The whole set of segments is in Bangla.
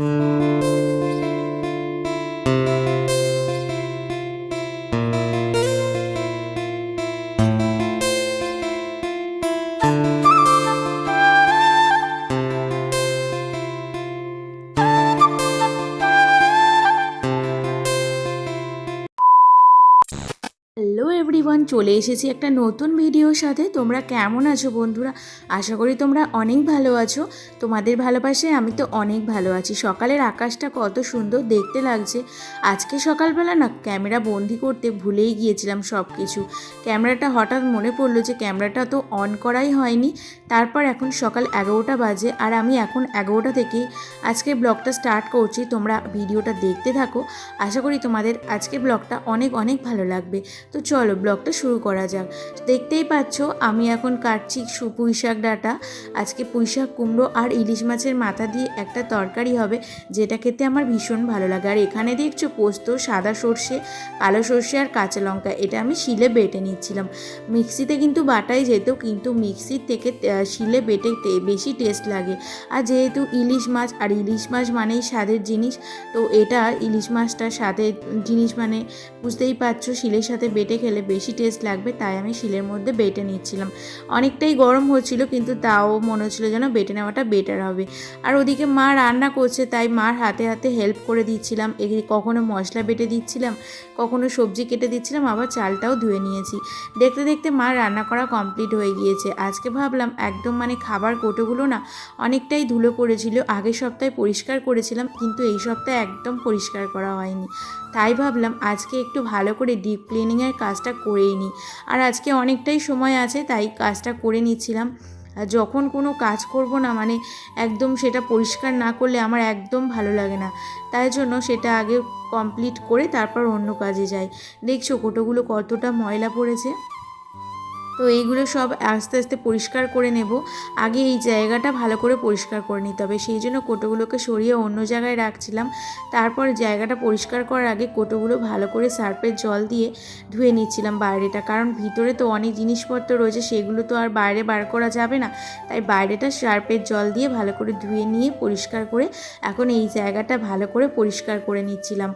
Mm-hmm. এভরিওয়ান চলে এসেছি একটা নতুন ভিডিওর সাথে। তোমরা কেমন আছো বন্ধুরা? আশা করি তোমরা অনেক ভালো আছো। তোমাদের ভালোবাসায় আমি তো অনেক ভালো আছি। সকালের আকাশটা কত সুন্দর দেখতে লাগছে। আজকে সকালবেলা না ক্যামেরা বন্দি করতে ভুলেই গিয়েছিলাম সব কিছু ক্যামেরাটা হঠাৎ মনে পড়ল যে ক্যামেরাটা তো অন করাই হয়নি। তারপর এখন সকাল এগারোটা বাজে আর আমি এখন এগারোটা থেকেই আজকে ব্লগটা স্টার্ট করছি। তোমরা ভিডিওটা দেখতে থাকো। আশা করি তোমাদের আজকে ব্লগটা অনেক অনেক ভালো লাগবে। তো চলো ব্লগটা শুরু করা যাক। দেখতেই পাচ্ছ, আমি এখন কাটছি পুঁই শাক ডাটা। আজকে পুঁই শাক কুমড়ো আর ইলিশ মাছের মাথা দিয়ে একটা তরকারি হবে, যেটা খেতে আমার ভীষণ ভালো লাগে। আর এখানে দেখছ, পোস্ত, সাদা সর্ষে, কালো সর্ষে আর কাঁচা লঙ্কা, এটা আমি শিলে বেটে নিচ্ছিলাম। মিক্সিতে কিন্তু বাটাই যেত কিন্তু মিক্সির থেকে শিলে বেটে বেশি টেস্ট লাগে। আর যেহেতু ইলিশ মাছ, আর ইলিশ মাছ মানেই স্বাদের জিনিস, তো এটা ইলিশ মাছটা স্বাদের জিনিস মানে বুঝতেই পারছ, শিলের সাথে বেটে খেলে বেশি টেস্ট লাগবে, তাই আমি শিলের মধ্যে বেটে নিচ্ছিলাম। অনেকটাই গরম হচ্ছিল, কিন্তু তাও মনে হচ্ছিল যেন বেটে নেওয়াটা বেটার হবে। আর ওদিকে মা রান্না করছে, তাই মার হাতে হাতে হেল্প করে দিচ্ছিলাম। এদিকে কখনো মশলা বেটে দিচ্ছিলাম, কখনো সবজি কেটে দিচ্ছিলাম, আবার চালটাও ধুয়ে নিয়েছি। দেখতে দেখতে মা রান্না করা কমপ্লিট হয়ে গিয়েছে। আজকে ভাবলাম, একদম মানে খাবার কোটোগুলো না অনেকটাই ধুলো পড়েছিল, আগের সপ্তাহে পরিষ্কার করেছিলাম, কিন্তু এই সপ্তাহে একদম পরিষ্কার করা হয়নি। তাই ভাবলাম, আজকে একটু ভালো করে ডিপ ক্লিনিংয়ের কাজটা করেই নিই আর আজকে অনেকটাই সময় আছে, তাই কাজটা করে নিচ্ছিলাম। আর যখন কোনো কাজ করব না মানে একদম সেটা পরিষ্কার না করলে আমার একদম ভালো লাগে না। তাই জন্য সেটা আগে কমপ্লিট করে তারপর অন্য কাজে যাই। দেখছ কোটোগুলো কতটা ময়লা পড়েছে। তো এইগুলো সব আস্তে আস্তে পরিষ্কার করে নেব। আগে এই জায়গাটা ভালো করে পরিষ্কার করে নিতে হবে। সেই জন্য কোটোগুলোকে সরিয়ে অন্য জায়গায় রাখছিলাম। তারপর জায়গাটা পরিষ্কার করার আগে কোটোগুলো ভালো করে সার্ফের জল দিয়ে ধুয়ে নিচ্ছিলাম বাইরেটা। কারণ ভিতরে তো অনেক জিনিসপত্র রয়েছে, সেগুলো তো আর বাইরে বার করা যাবে না। তাই বাইরেটা সার্ফের জল দিয়ে ভালো করে ধুয়ে নিয়ে পরিষ্কার করে এখন এই জায়গাটা ভালো করে পরিষ্কার করে নিচ্ছিলাম।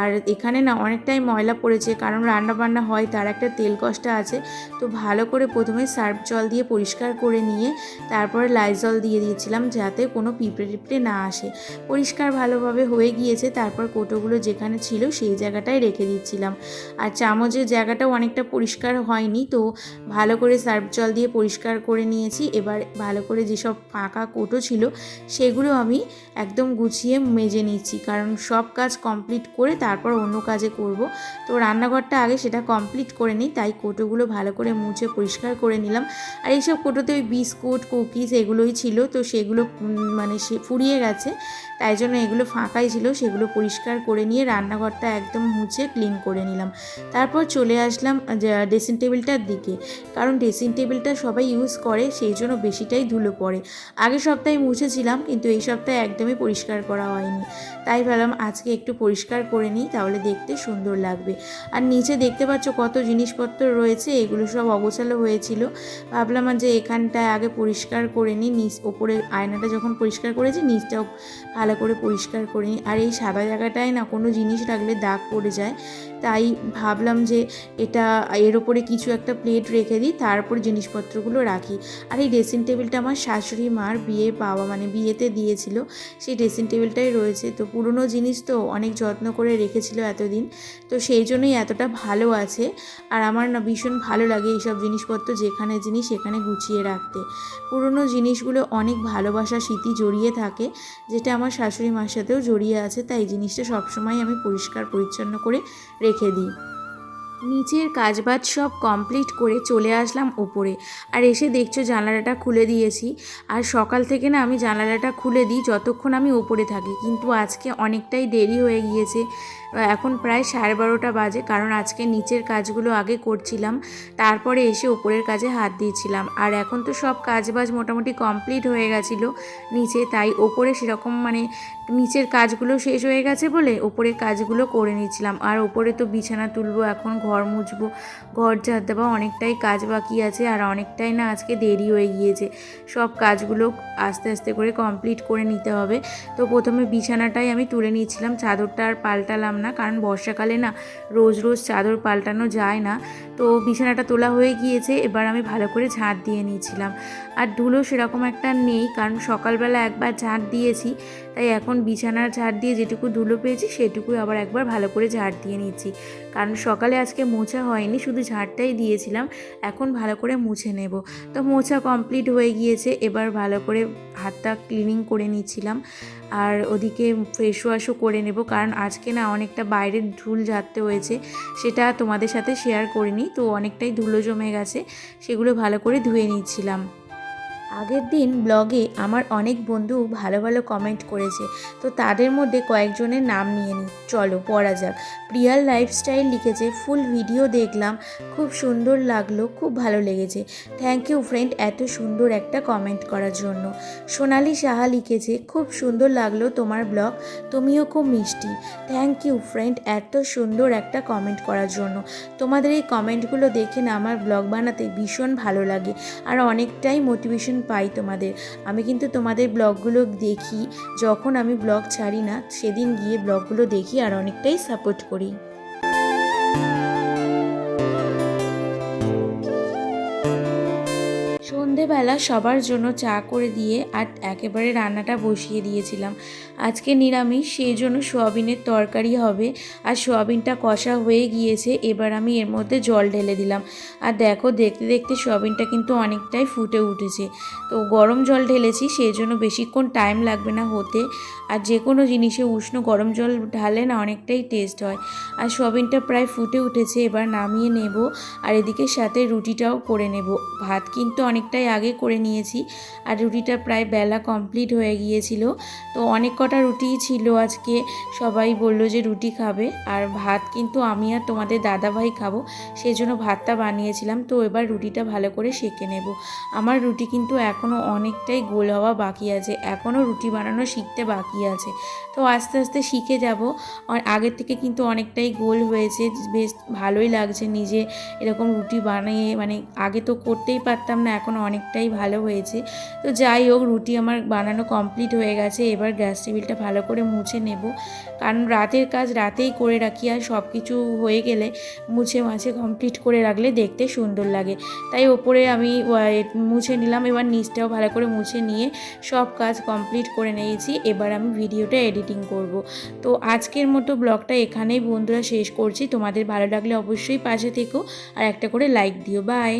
আর এখানে না অনেকটাই ময়লা পড়েছে, কারণ রান্না বান্না হয়, তার একটা তেল কষ্টা আছে। তো ভালো করে প্রথমে সার্ফ জল দিয়ে পরিষ্কার করে নিয়ে তারপরে লাইজল দিয়ে দিয়েছিলাম যাতে কোনো পিঁপড়ে টিপড়ে না আসে। পরিষ্কার ভালোভাবে হয়ে গিয়েছে, তারপর কোটোগুলো যেখানে ছিল সেই জায়গাটায় রেখে দিচ্ছিলাম। আর চামচের জায়গাটাও অনেকটা পরিষ্কার হয়নি, তো ভালো করে সার্ফ জল দিয়ে পরিষ্কার করে নিয়েছি। এবার ভালো করে যেসব ফাঁকা কোটো ছিল সেগুলো আমি একদম গুছিয়ে মেজে নিচ্ছি, কারণ সব কাজ কমপ্লিট করে তারপর অন্য কাজে করব। তো রান্নাঘরটা আগে সেটা কমপ্লিট করে নিই, তাই কোটোগুলো ভালো করে মুছে পরিষ্কার করে নিলাম। আর এইসব কোটোতে ওই বিস্কুট, কুকিজ এগুলোই ছিল। তো সেগুলো মানে সে ফুরিয়ে গেছে। তাই জন্য এগুলো ফাঁকাই ছিল। সেগুলো পরিষ্কার করে নিয়ে রান্নাঘরটা একদম মুছে ক্লিন করে নিলাম। তারপর চলে আসলাম ড্রেসিং টেবিলটার দিকে। কারণ ড্রেসিং টেবিলটা সবাই ইউজ করে, সেই জন্য বেশিটাই ধুলো পড়ে। আগের সপ্তাহে মুছেছিলাম, কিন্তু এই সপ্তাহে একদমই পরিষ্কার করা হয়নি। তাই ভাবলাম আজকে একটু পরিষ্কার করে নিই, তাহলে দেখতে সুন্দর লাগবে। আর নিচে দেখতে পাচ্ছ কত জিনিসপত্র রয়েছে, এগুলো সব অগোছালো হয়েছিল। ভাবলাম যে এখানটায় আগে পরিষ্কার করে নিই, নিচ ওপরে আয়নাটা যখন পরিষ্কার করেছি, নিচটাও ভালো করে পরিষ্কার করে নিই। আর এই সাদা জায়গাটায় না কোনো জিনিস রাখলে দাগ পড়ে যায়। তাই ভাবলাম যে এটা এর ওপরে কিছু একটা প্লেট রেখে দিই, তারপর জিনিসপত্রগুলো রাখি। আর এই ড্রেসিং টেবিলটা আমার শাশুড়ি মার বিয়ে পাওয়া মানে বিয়েতে দিয়েছিল, সেই ড্রেসিং টেবিলটাই রয়েছে। তো পুরনো জিনিস তো অনেক যত্ন করে রেখেছিল এতদিন। তো সেই জন্যই এতটা ভালো আছে। আর আমার না ভীষণ ভালো লাগে এইসব জিনিসপত্র যেখানে জিনিস সেখানে গুছিয়ে রাখতে। পুরনো জিনিসগুলো অনেক ভালোবাসা স্মৃতি জড়িয়ে থাকে, যেটা আমার শাশুড়ি মার সাথেও জড়িয়ে আছে, তাই জিনিসটা সবসময় আমি পরিষ্কার পরিচ্ছন্ন করে রেখে দিই। নিচের কাজবাজ সব কমপ্লিট করে চলে আসলাম ওপরে। আর এসে দেখছ জানালাটা খুলে দিয়েছি। আর সকাল থেকে না আমি জানালাটা খুলে দিই যতক্ষণ আমি ওপরে থাকি। কিন্তু আজকে অনেকটাই দেরি হয়ে গিয়েছে। এখন প্রায় সাড়ে বারোটা বাজে কারণ আজকে নিচের কাজগুলো আগে করছিলাম। তারপরে এসে ওপরের কাজে হাত দিয়েছিলাম। আর এখন তো সব কাজবাজ মোটামুটি কমপ্লিট হয়ে গেছিল নিচে। তাই ওপরে সেরকম মানে নিচের কাজগুলো শেষ হয়ে গেছে বলে ওপরের কাজগুলো করে নিচ্ছিলাম। আর ওপরে তো বিছানা তুলবো এখন ঘর মুছবো, ঘর ঝাড় দেবো অনেকটাই কাজ বাকি আছে আর অনেকটাই না আজকে দেরি হয়ে গিয়েছে। সব কাজগুলো আস্তে আস্তে করে কমপ্লিট করে নিতে হবে। তো প্রথমে বিছানাটাই আমি তুলে নিয়েছিলাম, চাদরটা আর পাল্টালাম না, কারণ বর্ষাকালে না রোজ রোজ চাদর পাল্টানো যায় না। তো বিছানাটা তোলা হয়ে গিয়েছে, এবার আমি ভালো করে ঝাঁট দিয়ে নিয়েছিলাম। আর ধুলো সেরকম একটা নেই, কারণ সকালবেলা একবার ঝাঁট দিয়েছি, তাই এখন বিছানার ঝাড় দিয়ে যেটুকু ধুলো পেয়েছি সেটুকুই আবার একবার ভালো করে ঝাড় দিয়ে নিচ্ছি। কারণ সকালে আজকে মোছা হয়নি, শুধু ঝাড়টাই দিয়েছিলাম, এখন ভালো করে মুছে নেব। তো মোছা কমপ্লিট হয়ে গিয়েছে, এবার ভালো করে হাতটা ক্লিনিং করে নিচ্ছিলাম, আর ওদিকে ফেস ওয়াশও করে নেব, কারণ আজকে না অনেকটা বাইরের ধুল ঝাড়তে হয়েছে, সেটা তোমাদের সাথে শেয়ার করিনি, তো অনেকটাই ধুলো জমে গেছে, সেগুলো ভালো করে ধুয়ে নিচ্ছিলাম। আগের দিন ব্লগে আমার অনেক বন্ধু ভালো ভালো কমেন্ট করেছে, তো তাদের মধ্যে কয়েকজনের নাম নিয়ে নিই। চলো, পড়া যাক। প্রিয়ার লাইফস্টাইল লিখেছে, ফুল ভিডিও দেখলাম, খুব সুন্দর লাগল, খুব ভালো লেগেছে। থ্যাংক ইউ ফ্রেন্ড এত সুন্দর একটা কমেন্ট করার জন্য। সোনালি সাহা লিখেছে, খুব সুন্দর লাগল তোমার ব্লগ তুমিও খুব মিষ্টি। থ্যাংক ইউ ফ্রেন্ড এত সুন্দর একটা কমেন্ট করার জন্য। তোমাদের এই কমেন্টগুলো দেখে না আমার ব্লগ বানাতে ভীষণ ভালো লাগে, আর অনেকটাই মোটিভেশন পাই তোমাদের। আমি কিন্তু তোমাদের ব্লগগুলো দেখি, যখন আমি ব্লগ ছাড়ি না, সেদিন গিয়ে ব্লগগুলো দেখি আর অনেকটাই সাপোর্ট করি। সন্ধেবেলা সবার জন্য চা করে দিয়ে আর একেবারে রান্নাটা বসিয়ে দিয়েছিলাম। আজকে নিরামিষ, সেই জন্য সোয়াবিনের তরকারি হবে। আর সোয়াবিনটা কষা হয়ে গিয়েছে, এবার আমি এর মধ্যে জল ঢেলে দিলাম। আর দেখো, দেখতে দেখতে সোয়াবিনটা কিন্তু অনেকটাই ফুটে উঠেছে। তো গরম জল ঢেলেছি, সেই জন্য বেশিক্ষণ টাইম লাগবে না হতে। আর যে কোনো জিনিসে উষ্ণ গরম জল ঢালে না অনেকটাই টেস্ট হয়। আর সোয়াবিনটা প্রায় ফুটে উঠেছে, এবার নামিয়ে নেব। আর এদিকে সাথে রুটিটাও করে নেব। ভাত কিন্তু অনেকটাই আগে করে নিয়েছি আর রুটিটা প্রায় বেলা কমপ্লিট হয়ে গিয়েছিল। তো অনেক কটা রুটিই ছিল আজকে। সবাই বলল যে রুটি খাবে আর ভাত কিন্তু আমি আর তোমাদের দাদাভাই খাব সেই জন্য ভাতটা বানিয়েছিলাম। তো এবার রুটিটা ভালো করে সেঁকে নেব। আমার রুটি কিন্তু এখনও অনেকটাই গোল হওয়া বাকি আছে। এখনও রুটি বানানো শিখতে বাকি আছে। তো আস্তে আস্তে শিখে যাব। আর আগের থেকে কিন্তু অনেকটাই গোল হয়েছে। বেশ ভালোই লাগছে নিজে এরকম রুটি বানিয়ে মানে আগে তো করতেই পারতাম না, এখন অনেকটাই ভালো হয়েছে। তো যাই হোক, রুটি আমার বানানো কমপ্লিট হয়ে গেছে। এবার গ্যাস টেবিলটা ভালো করে মুছে নেব। কারণ রাতের কাজ রাতেই করে রাখি আর সব কিছু হয়ে গেলে মুছে মাছে কমপ্লিট করে রাখলে দেখতে সুন্দর লাগে। তাই ওপরে আমি মুছে নিলাম। এবার নিচটাও ভালো করে মুছে নিয়ে সব কাজ কমপ্লিট করে নিয়েছি। এবার আমি ভিডিওটা এডিটিং করব। তো আজকের মতো ব্লগটা এখানেই বন্ধুরা শেষ করছি। তোমাদের ভালো লাগলে অবশ্যই পাশে থেকো আর একটা করে লাইক দিও। বাই